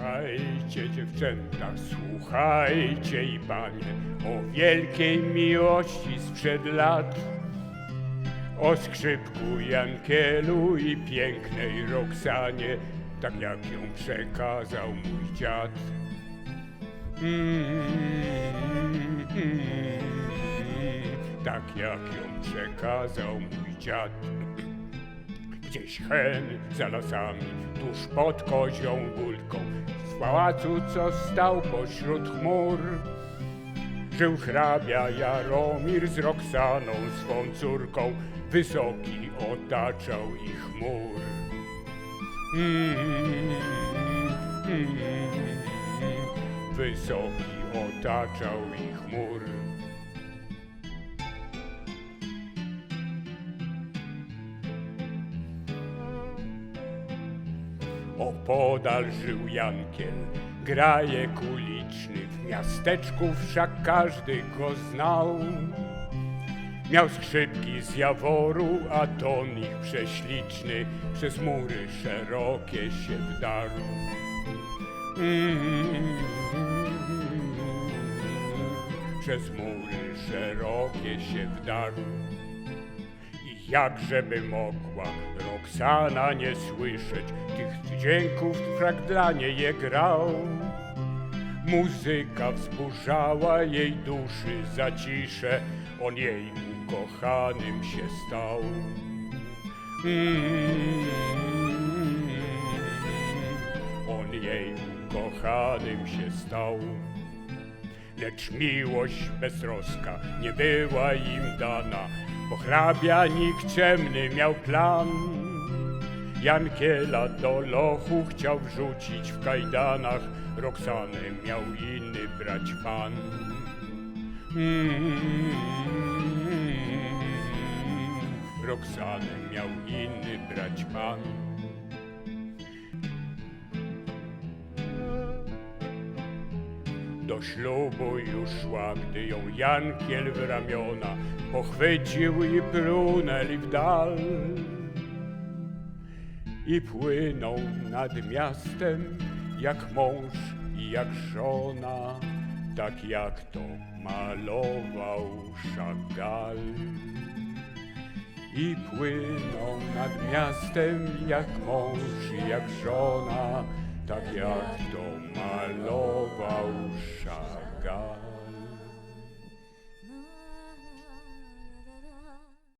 Słuchajcie dziewczęta, słuchajcie i panie o wielkiej miłości sprzed lat. O skrzypku Jankielu i pięknej Roxanie, tak jak ją przekazał mój dziad. Mm, mm, tak jak ją przekazał mój dziad. Gdzieś hen za lasami, tuż pod kozią górką, w pałacu, co stał pośród chmur, żył hrabia Jaromir z Roxaną, swą córką, wysoki otaczał ich mur. Mm, mm, wysoki otaczał ich mur. Opodal żył Jankiel, grajek uliczny, w miasteczku wszak każdy go znał. Miał skrzypki z jaworu, a ton ich prześliczny przez mury szerokie się wdarł. Mm, Przez mury szerokie się wdarł. Jakżeby mogła Roxana nie słyszeć tych dźwięków, frak dla niej je grał. Muzyka wzburzała jej duszy zaciszę, on jej ukochanym się stał. Mm, on jej ukochanym się stał. Lecz miłość beztroska nie była im dana, bo hrabia nikczemny miał plan. Jankiela do lochu chciał wrzucić w kajdanach, Roxanę miał inny brać pan. Mm, Roxanę miał inny brać pan. Do ślubu już szła, gdy ją Jankiel w ramiona pochwycił i prunęli w dal. I płynął nad miastem jak mąż i jak żona, tak jak to malował Chagall. I płyną nad miastem jak mąż i jak żona, tak jak to malował Chagall.